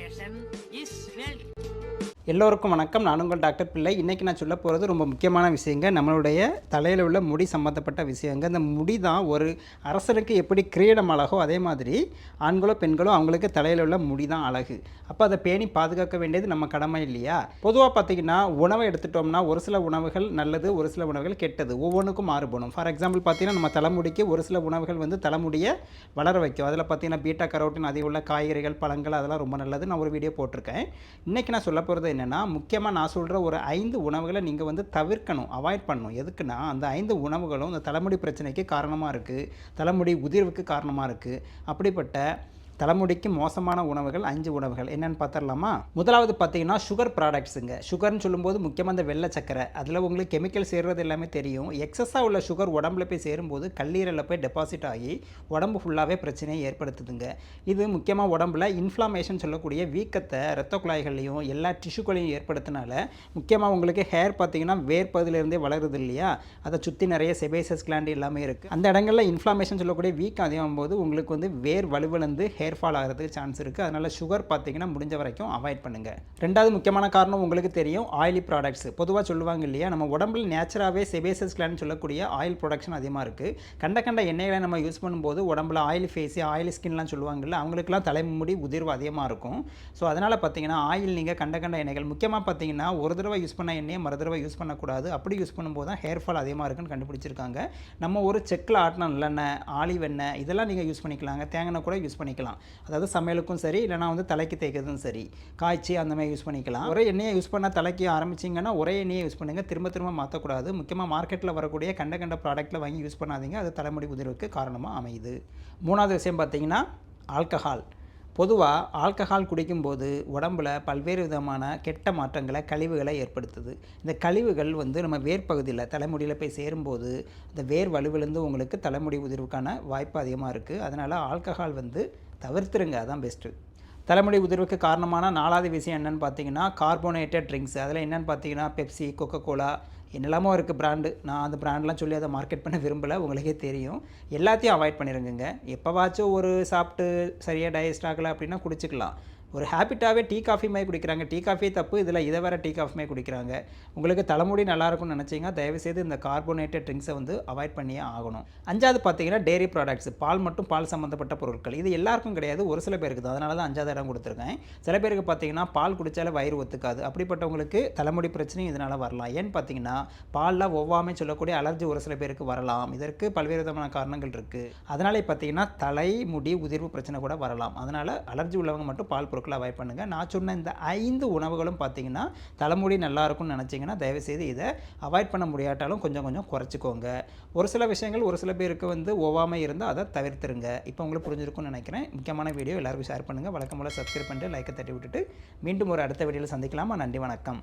Mierzem jest wielki. எல்லோருக்கும் வணக்கம். நான் உங்கள் டாக்டர் பிள்ளை. இன்றைக்கி நான் சொல்ல போகிறது ரொம்ப முக்கியமான விஷயங்க. நம்மளுடைய தலையில் உள்ள முடி சம்மந்தப்பட்ட விஷயங்க. இந்த முடி தான் ஒரு அரசனுக்கு எப்படி கிரீடம் அழகோ அதே மாதிரி ஆண்களோ பெண்களோ அவங்களுக்கு தலையில் உள்ள முடி தான் அழகு. அப்போ அதை பேணி பாதுகாக்க வேண்டியது நம்ம கடமை இல்லையா? பொதுவாக பார்த்தீங்கன்னா உணவை எடுத்துட்டோம்னா ஒரு சில உணவுகள் நல்லது ஒரு சில உணவுகள் கெட்டது. ஒவ்வொன்றுக்கும் மாறுபடும். ஃபார் எக்ஸாம்பிள் பார்த்தீங்கன்னா நம்ம தலைமுடிக்கு ஒரு சில உணவுகள் வந்து தலைமுடியை வளர வைக்கும். அதில் பார்த்தீங்கன்னா பீட்டா கரோட்டின் அதிக உள்ள காய்கறிகள் பழங்கள் அதெல்லாம் ரொம்ப நல்லது. நான் ஒரு வீடியோ போட்டிருக்கேன். இன்றைக்கி நான் சொல்ல போகிறது என்னென்னா முக்கியமாக நான் சொல்கிற ஒரு ஐந்து உணவுகளை நீங்கள் வந்து தவிர்க்கணும் அவாய்ட் பண்ணணும். எதுக்குன்னா அந்த ஐந்து உணவுகளும் இந்த தலைமுடி பிரச்சனைக்கு காரணமாக இருக்குது தலைமுடி உதிர்வுக்கு காரணமாக இருக்குது அப்படிப்பட்ட தலைமுடிக்கு மோசமான உணவுகள் அஞ்சு உணவுகள். என்னென்னு பார்த்துடலாமா? முதலாவது பார்த்தீங்கன்னா சுகர் ப்ராடக்ட்ஸுங்க சுகர்னு சொல்லும்போது முக்கியமாக இந்த வெள்ளை சக்கரை. அதில் உங்களுக்கு கெமிக்கல் சேர்றது எல்லாமே தெரியும். எக்ஸஸாக உள்ள சுகர் உடம்புல போய் சேரும்போது கல்லீரலில் போய் டெபாசிட் ஆகி உடம்பு ஃபுல்லாகவே பிரச்சனையை ஏற்படுத்துதுங்க. இது முக்கியமாக உடம்புல இன்ஃப்ளாமேஷன் சொல்லக்கூடிய வீக்கத்தை ரத்த குழாய்கள்லையும் எல்லா டிஷ்யூக்களையும் ஏற்படுத்தினால முக்கியமாக உங்களுக்கு ஹேர் பார்த்தீங்கன்னா வேர் வளருது இல்லையா? அதை சுற்றி நிறைய செபேசஸ் கிளாண்ட் எல்லாமே இருக்குது அந்த இடங்களில் இன்ஃப்ளாமேஷன் சொல்லக்கூடிய வீக்கம் அதிகமாகும் போது உங்களுக்கு வந்து வேர் வலுவிழந்து ஹேர் ஃபால் ஆகிறதுக்கு சான்ஸ் இருக்குது அதனால் சுகர் பார்த்தீங்கன்னா முடிஞ்ச வரைக்கும் அவாய்ட் பண்ணுங்கள் ரெண்டாவது முக்கியமான காரணம் உங்களுக்கு தெரியும் ஆயிலி ப்ராடக்ட்ஸ் பொதுவாக சொல்லுவாங்க இல்லையா நம்ம உடம்புல நேச்சுராகவே செபேசஸ் கிளாண்ட் சொல்லக்கூடிய ஆயில் ப்ரொடக்ஷன் அதிகமாக இருக்குது கண்ட கண்ட எண்ணெய்களை நம்ம யூஸ் பண்ணும்போது உடம்புல ஆயில் ஃபேஸு ஆயில் ஸ்கின்லாம் சொல்லுவாங்கல்ல அவங்களுக்குலாம் தலைமுடி உதிர்வு அதிகமாக இருக்கும். ஸோ அதனால் பார்த்தீங்கன்னா ஆயில் நீங்கள் கண்ட கண்ட எண்ணெய்கள். முக்கியமாக பார்த்தீங்கன்னா ஒரு தடவை யூஸ் பண்ண எண்ணெயை மறு தடவை யூஸ் பண்ணக்கூடாது. அப்படி யூஸ் பண்ணும்போது தான் ஹேர் ஃபால் அதிகமாக இருக்குன்னு கண்டுபிடிச்சிருக்காங்க. நம்ம ஒரு செக்கில் ஆட்டின நல்லெண்ணெய் ஆலிவ் எண்ணெய் இதெல்லாம் நீங்கள் யூஸ் பண்ணிக்கலாங்க. தேங்காய் கூட யூஸ் பண்ணிக்கலாம். அதாவது சமையலுக்கும் சரி இல்லைனா வந்து தலைக்கு தேய்க்கிறதும் சரி. காய்ச்சி அந்த மாதிரி யூஸ் பண்ணிக்கலாம். ஒரே எண்ணெயை யூஸ் பண்ண தலைக்கு ஆரம்பிச்சிங்கன்னா ஒரே எண்ணெயை யூஸ் பண்ணுங்கள் திரும்ப திரும்ப மாற்றக்கூடாது முக்கியமாக மார்க்கெட்டில் வரக்கூடிய கண்ட கண்ட ப்ராடக்ட்டில் வாங்கி யூஸ் பண்ணாதீங்க. அது தலைமுடி உதிர்வுக்கு காரணமாக அமையுது. மூணாவது விஷயம் பார்த்தீங்கன்னா ஆல்கஹால் பொதுவாக ஆல்கஹால் குடிக்கும்போது உடம்புல பல்வேறு விதமான கெட்ட மாற்றங்களை கழிவுகளை ஏற்படுத்துது. இந்த கழிவுகள் வந்து நம்ம வேர் பகுதியில் தலைமுடியில் போய் சேரும்போது இந்த வேர் வலுவிலிருந்து உங்களுக்கு தலைமுடி உதிர்வுக்கான வாய்ப்பு அதிகமாக இருக்குது அதனால் ஆல்கஹால் வந்து தவிர்த்துருங்க அதான் பெஸ்ட்டு தலைமுடி உதிர்வுக்கு காரணமான நாலாவது விஷயம் என்னென்னு பார்த்தீங்கன்னா கார்போனேட்டட் ட்ரிங்க்ஸ் அதில் என்னென்னு பார்த்தீங்கன்னா பெப்சி கொக்கோ கோலா என்னெல்லாமோ இருக்குது பிராண்டு நான் அந்த பிராண்ட்லாம் சொல்லி அதை மார்க்கெட் பண்ண விரும்பலை உங்களுக்கே தெரியும். எல்லாத்தையும் அவாய்ட் பண்ணிடுங்க எப்போவாச்சும் ஒரு சாப்பிட்டு சரியாக டைஜஸ்ட் ஆகலை அப்படின்னா குடிச்சிக்கலாம். ஒரு ஹேபிட்டாகவே டீ காஃபி மாதிரி குடிக்கிறாங்க. டீ காஃபி தப்பு. இதில் இதை வேறு டீ காஃபி மாதிரி குடிக்கிறாங்க. உங்களுக்கு தலைமுடி நல்லா இருக்கும்னு நினச்சிங்க தயவுசெய்து இந்த கார்போனேட்டட் ட்ரிங்க்ஸை வந்து அவாய்ட் பண்ணியே ஆகணும். அஞ்சாவது பார்த்தீங்கன்னா டெய்ரி ப்ராடக்ட்ஸ் பால் மட்டும் பால் சம்மந்தப்பட்ட பொருட்கள். இது எல்லாருக்கும் கிடையாது. ஒரு சில பேருக்கு தான். அதனால தான் அஞ்சாவது இடம் கொடுத்துருக்கேன். சில பேருக்கு பார்த்தீங்கன்னா பால் குடித்தாலே வயிறு ஒத்துக்காது. அப்படிப்பட்டவங்களுக்கு தலைமுடி பிரச்சனையும் இதனால் வரலாம். ஏன்னு பார்த்தீங்கன்னா பாலில் ஒவ்வாமை சொல்லக்கூடிய அலர்ஜி ஒரு சில பேருக்கு வரலாம். இதற்கு பல்வேறு விதமான காரணங்கள் இருக்குது அதனாலே பார்த்தீங்கன்னா தலை முடி உதிர்வு பிரச்சனை கூட வரலாம். அதனால் அலர்ஜி உள்ளவங்க மட்டும் பால் பொருட்களை அவாய்ட் பண்ணுங்கள் நான் சொன்ன இந்த ஐந்து உணவுகளும் பார்த்தீங்கன்னா தலைமுடி நல்லா இருக்கும்னு நினச்சிங்கன்னா தயவுசெய்து இதை அவாய்ட் பண்ண முடியாட்டாலும் கொஞ்சம் கொஞ்சம் குறைச்சிக்கோங்க. ஒரு சில விஷயங்கள் ஒரு சில பேருக்கு வந்து ஒவ்வாமை இருந்தால் அதை தவிர்த்துருங்க. இப்போ உங்களுக்கு புரிஞ்சிருக்கும்னு நினைக்கிறேன். முக்கியமான வீடியோ எல்லாருக்கும் ஷேர் பண்ணுங்கள் வழக்கம் போல் சப்ஸ்கிரைப் பண்ணிட்டு லைக்கை தட்டி விட்டுட்டு மீண்டும் ஒரு அடுத்த வீடியோவில் சந்திக்கலாமா? நன்றி வணக்கம்.